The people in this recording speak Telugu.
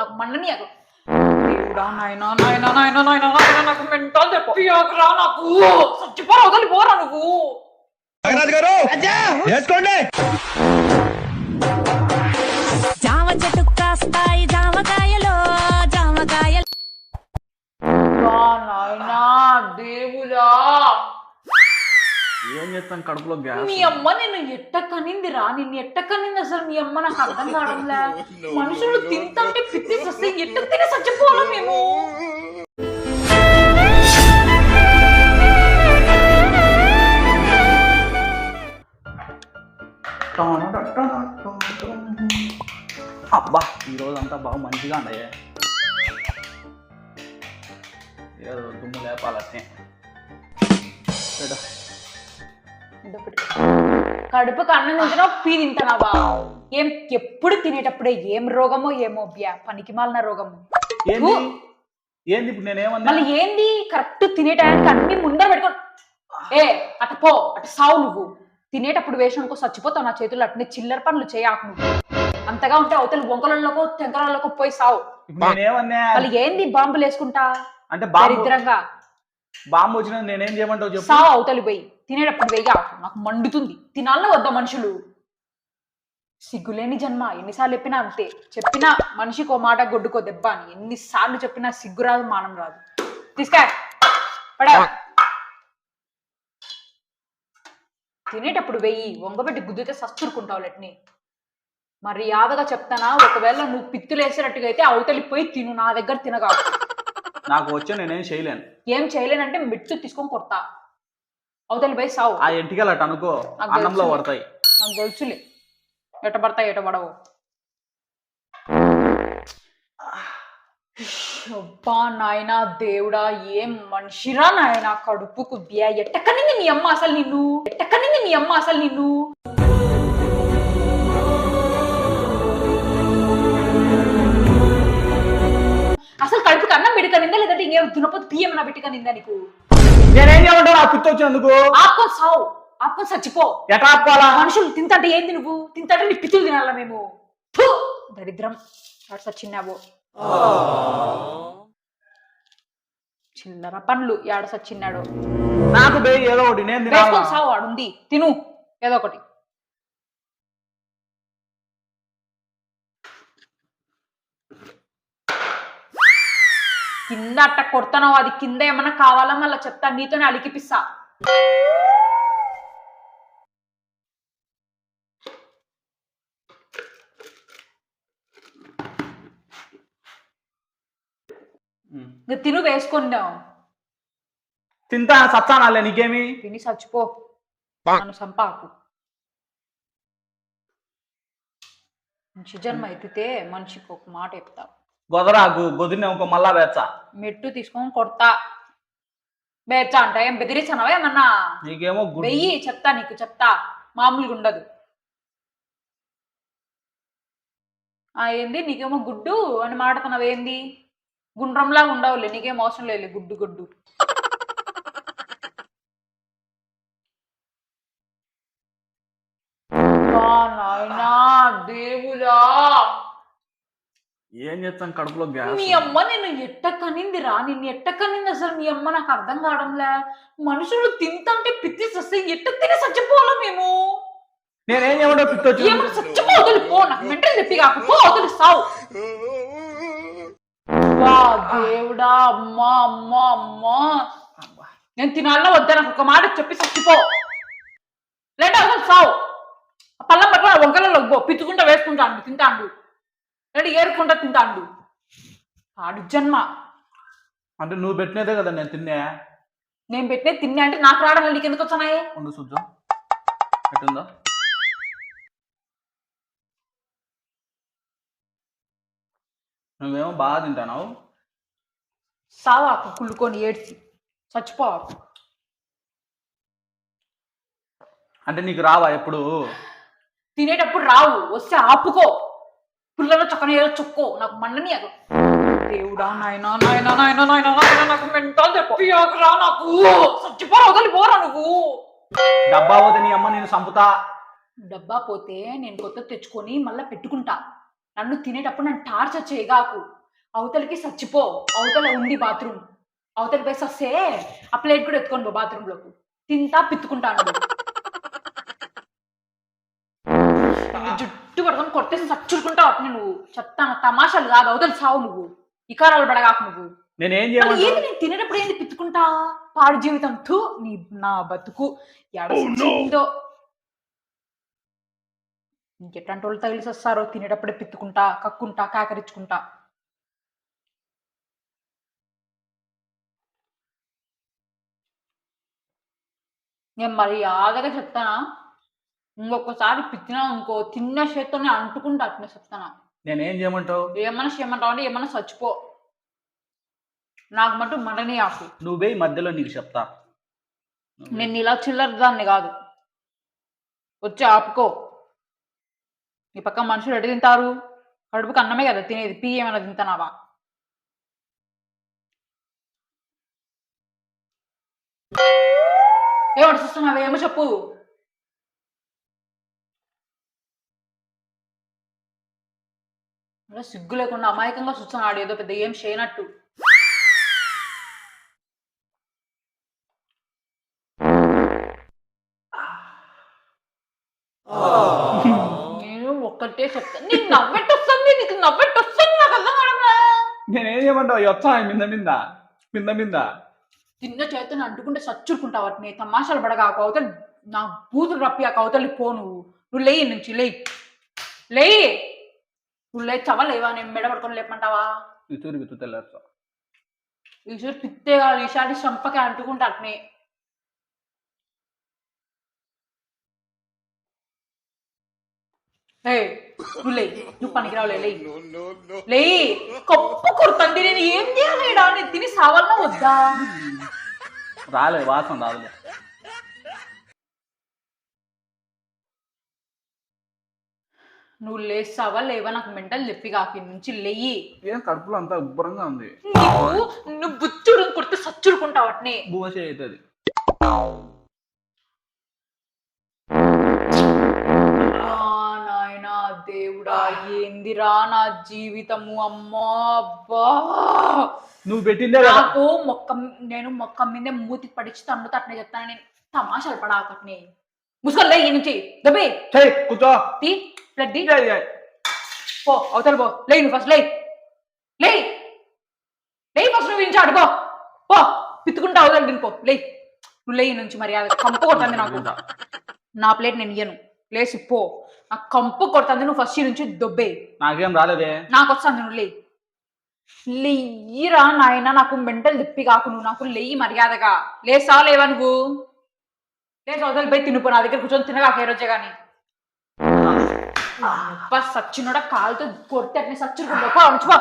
నాకు మండని అగు. దేవుడా నాయనా నాయనా నాయనా నాయనా నాయనా నాకు మెంటల్ తెప్పియకురా నాకు. చచ్చిపోరా వదిలి పోరా నువ్వు. నాగరాజు గారు వేసుకోండి. జామ చెట్టు కాస్తాయి చేస్తాను కడుపులో గ్యాస్ మీ అమ్మ నిన్ను ఎట్ట కనిందిరా నిన్ను ఎట్ట కనింది అసలు మీ అమ్మ నాకు అర్థం కావడంలే? మనుషులు తింటే పిత్తి వస్తే ఎట్ట తిని చచ్చిపోవాలి మేము? అబ్బా ఈ రోజు అంతా బాగా మంచిగా ఉన్నాయే ఏదో దుమ్ము పెట్టుకో. కడుపుకి అన్నం తింటున్నా పీ తింటున్నావా ఏం ఎప్పుడు తినేటప్పుడే ఏం రోగమో ఏమో బ్యా పనికి మాలిన రోగము. ఏంది? ఏంది ఇప్పుడు నేనేమన్నా? మళ్ళీ ఏంది? కరెక్ట్ తినే టయానికి అన్ని ముందర పెట్టుకో ఏ అట పో అట సావు నువ్వు. తినేటప్పుడు వేషానికో చచ్చిపోతావు నా చేతులు అట్నే చిల్లర పనులు చేయకు నువ్వు. అంతగా ఉంటే అవతల బొంకలలోకో తెంకలలోకో పోయి సావు. మళ్ళీ ఏంది బాంబులు వేసుకుంటా? అంటే బాంబు దరిద్రంగా. బాంబు వచ్చిన నేనేం చేయమంటావు సావు అవతలి పోయి. తినేటప్పుడు వెయ్యి నాకు మండుతుంది. తినాలనే వద్దా మనుషులు? సిగ్గులేని జన్మ. ఎన్నిసార్లు చెప్పినా అంతే. చెప్పినా మనిషికి ఓ మాట గొడ్డుకో దెబ్బ అని. ఎన్నిసార్లు చెప్పినా సిగ్గు రాదు మానం రాదు. తీసుకా. పడా. తినేటప్పుడు వెయ్యి. వంగబెట్టి గుద్దితే సస్తురుకుంటావు లెట్ని. మర్యాదగా చెప్తానా? ఒకవేళ నువ్వు పిత్తులు వేసేటట్టుగా అయితే అవతలి పోయి తిను. నా దగ్గర తినగా నాకు వచ్చే నేనేం చేయలేను. ఏం చేయలేనంటే మెట్టు తీసుకొని కొడతా. అవతలి పోయి సావు. ఆ ఎంటికలు అటు అనుకో నాకు అన్నంలో. పడతాయి. నాకు తెలుసులే. ఎట పడతాయి ఎట పడవు. అబ్బా నాయనా దేవుడా ఏం మనిషిరా నాయనా కడుపుకు బియా ఎట్టకనింది మీ అమ్మ అసలు నిన్ను? ఎట్టకనింది మీ అమ్మ అసలు నిన్ను? అసలు కడుపుకి అన్నం పెట్టుకనిందా లేదంటే ఇంకేం దునపోతు బియ్యం నా పెట్టుకనిందా నీకు? నేనేం చేయమంటావు? ఆ పిత్తి వచ్చినందుకు? ఆపుకొని సావు. ఆపుకొని చచ్చిపో. ఎట్లా ఆపుకోవాలా? మనుషులు తింతంటే ఏంది నువ్వు? తింతంటే నీ పితులు తినాలా మేము! దరిద్రం. వాడు సచ్చిన్నావు చిల్లర పండ్లు ఏడ సచ్చిన్నాడు. నాకు బే ఏదో ఒకటి నేను సావు వాడుంది తిను. ఏదో ఒకటి. కింద అట్ట కొడతానో అది కింద ఏమన్నా కావాలా మళ్ళీ చెప్తా నీతోనే అలికిపిస్తా. తిను వేసుకున్నావు తింటా సచ్చానాలే నీకేమి? తిని చచ్చిపో. నన్ను సంపాకు. మనిషి జన్మ ఎత్తితే మనిషికి ఒక మాట చెప్తా. గొదరాకు ఇంకో మళ్ళా వేచ్చా? మెట్టు తీసుకొని కొడతా. బేచ్చా అంట. ఏం బెదిరించానవా ఏమన్నా? నీకేమో గుడ్ వెయ్యి చెప్తా నీకు చెప్తా. మామూలుగా ఉండదు. ఆ ఏంది? నీకేమో గుడ్డు అని మాడుతున్నావు ఏంది? గుండ్రంలా ఉండవులే. నీకేం అవసరం లేదు. గుడ్డు గుడ్డు. ఏం చేస్తాను కడుపులో గ్యాస్ మీ అమ్మ నిన్ను ఎట్ట కనిందిరా నిన్ను ఎట్ట కనింది అసలు? మీ అమ్మ నాకు అర్థం కావడంలే? మనుషులు తింతంటే పిత్తి వస్తే ఎట్ట తిని చచ్చిపోవాలా మేము? నేనేం చేయమంటావు పిత్తి వచ్చి? ఏమన్నా చచ్చిపో వదిలి పో నాకు మెంటల్ చెప్పి కాక పో వదిలి సావు వా దేవుడా అమ్మా అమ్మా అమ్మా. నేను తినాలన్నా వద్దా? నాకు ఒక మాట చెప్పి చచ్చిపో. లేట అసలు సావు. పళ్ళం పట్ల వంకలలో పో. పిచ్చుకుంటా వేసుకుంటాండు లేదంటే ఏరుకుంటా తింటాండు ఆడు జన్మ. అంటే నువ్వు పెట్టినదే కదా నేను తిన్నా? నేను పెట్టిన తిన్నా అంటే నాకు రావడం నీకు ఎందుకు వచ్చానాయి? ఉండు చూద్దాం ఎట్టుందో? నువ్వేమో బాగా తింటానావు. సావాకు కుళ్ళుకొని ఏడ్చి చచ్చిపోవాకు. అంటే నీకు రావా ఎప్పుడు? తినేటప్పుడు రావు వస్తే ఆపుకో. పుల్లలో చక్కని ఏదో చొక్కో. నాకు మండని అగు దేవుడా నాయనా నాయనా నాయనా నాయనా నాయనా నాకు మెంటల్ చెప్పిరా నాకు. చచ్చిపోరా వదిలి పోరా నువ్వు. డబ్బా పోతే నీ అమ్మ నేను చంపుతా. డబ్బా పోతే నేను కొత్త తెచ్చుకొని మళ్ళీ పెట్టుకుంటా. నన్ను తినేటప్పుడు నన్ను టార్చర్ చేయగాకు. అవతలికి చచ్చిపో అవతల ఉంది బాత్రూమ్. అవతలి పోయి సస్తే ఆ ప్లేట్ కూడా ఎత్తుకొని పో బాత్రూమ్లోకి తింటా పిత్తుకుంటాను నిన్ను జుట్టు పట్టుకొని కొట్టే సచ్చుకుంటావు అట్నే నువ్వు చెప్తాను తమాషాలు కాదు అవతలి సావు నువ్వు. ఇకారాలు పడగాకు నువ్వు. నేనేం చేయమంటావు? ఏంది నేను తినేటప్పుడు ఏంది పిత్తుకుంటా? పాడు జీవితం తూ నీ నా బతుకు. ఎడ సచ్చిందో ఇంకెట్లాంటి వాళ్ళు తగిలిసి వస్తారో తినేటప్పుడే పిత్తుకుంటా కక్కుంటా కాకరించుకుంటా నేను మరి ఆదగా చెప్తానా? ఇంకొకసారి పిత్తినా ఇంకో తిన్న చేత్తోనే అంటుకుంటా అట్నే చెప్తానా. నేనేం చేయమంటావు? ఏమన్నా చేయమంటావు అంటే ఏమన్నా చచ్చిపో. నాకు మటు మనని ఆకు. నువ్వే మధ్యలో నీకు చెప్తా. నేను ఇలా చిల్లర దాన్ని కాదు. వచ్చి ఆపుకో. ఈ పక్క మనుషులు ఎటు తింటారు? కడుపుకి అన్నమే కదా తినేది. పీ ఏమైనా తింటానావా? ఏమని చూస్తున్నావా ఏమో చెప్పు. సిగ్గు లేకుండా అమాయకంగా చూస్తున్నాడు ఏదో పెద్ద ఏం చేయనట్టు. నేను ఒక్కటే చెప్తాను నీకు నవ్వెట్టు వస్తుంది నీకు నవ్వెట్టు వస్తుంది నాకు అర్థం కావడంలా నేనేం చేయమంటావు? వచ్చా మింద మింద మింద మింద. తిన్న చేతిని అంటుకుంటే సచ్చుకుంటావు వాటిని. తమాషాలు పడగా ఆ కవతలు నా బూతులు రప్పి ఆ కవతలు పో నువ్వు. నువ్వు లేయి నుంచి లేయి. లేయి! నువ్వు లే చవలేవా నేను మెడ పడుకొని లేపమంటావా? ఇతూరు వితు తెల్లారుతా ఈసారి పిత్తే కాదు ఈసారి చంపకి అంటుకుంటా అట్నే. ఏ నువ్వు లేయి నువ్వు పనికిరావు లేయి లేయి కప్పు కొడుతుంది నేను ఏం చేయాలేడా నేను తిని సావాలన్నా వద్దా? రాలే వాసన రాదులే. నువ్వు లేస్తావా లేవా నాకు మెంటల్ చెప్పి కాకి నుంచి లేయి. ఏం కడుపులో అంతా ఉబ్బరంగా ఉంది. నువ్వు నువ్వు బుచ్చుడు కొడితే సచ్చుడుకుంటావు అట్నే. భూవశ అవుతుంది. నాయనా దేవుడా ఏందిరా నా జీవితము? అమ్మా అబ్బా. నువ్వు పెట్టిందే కదా? నాకు మొక్క నేను మొక్క మీద మూతి పడిచి తండ్రి అట్నే చెప్తాను. నేను తమాషాలు పడాకట్నే. ముసుకొని ఈ నుంచి. దబ్బే. చెయ్ కూర్చో. తీ చెయ్. పో అవతల పో. లే నువ్వు ఫస్ట్ లే లే లే ఫస్ట్ నువ్వు ఇంచి అడుగో పో. పిత్తుకుంటా అవతల దింపో లే నువ్వు లే నుంచి మర్యాద కంపు కొడుతుంది నాకు. నా ప్లేట్ నేను ఇయ్యను. లేచి పో. నాకు కంపు కొడుతుంది నువ్వు ఫస్ట్ నుంచి దొబ్బే. నాకేం రాలేదే. నాకు వస్తుంది నువ్వు లే లెయ్యిరా నాయన నాకు మెంటల్ తిప్పి కాకు నువ్వు. నాకు లెయ్యి మర్యాదగా. లేసా లేవా నువ్వు? లేచి అవతల పోయి తినుపో నా దగ్గర కూర్చొని తినగాక ఏ రోజే కానీ సచ్చినోడ కాలుతో కొడితే అట్నే సచ్చుకుంటా పో ఉంచుకో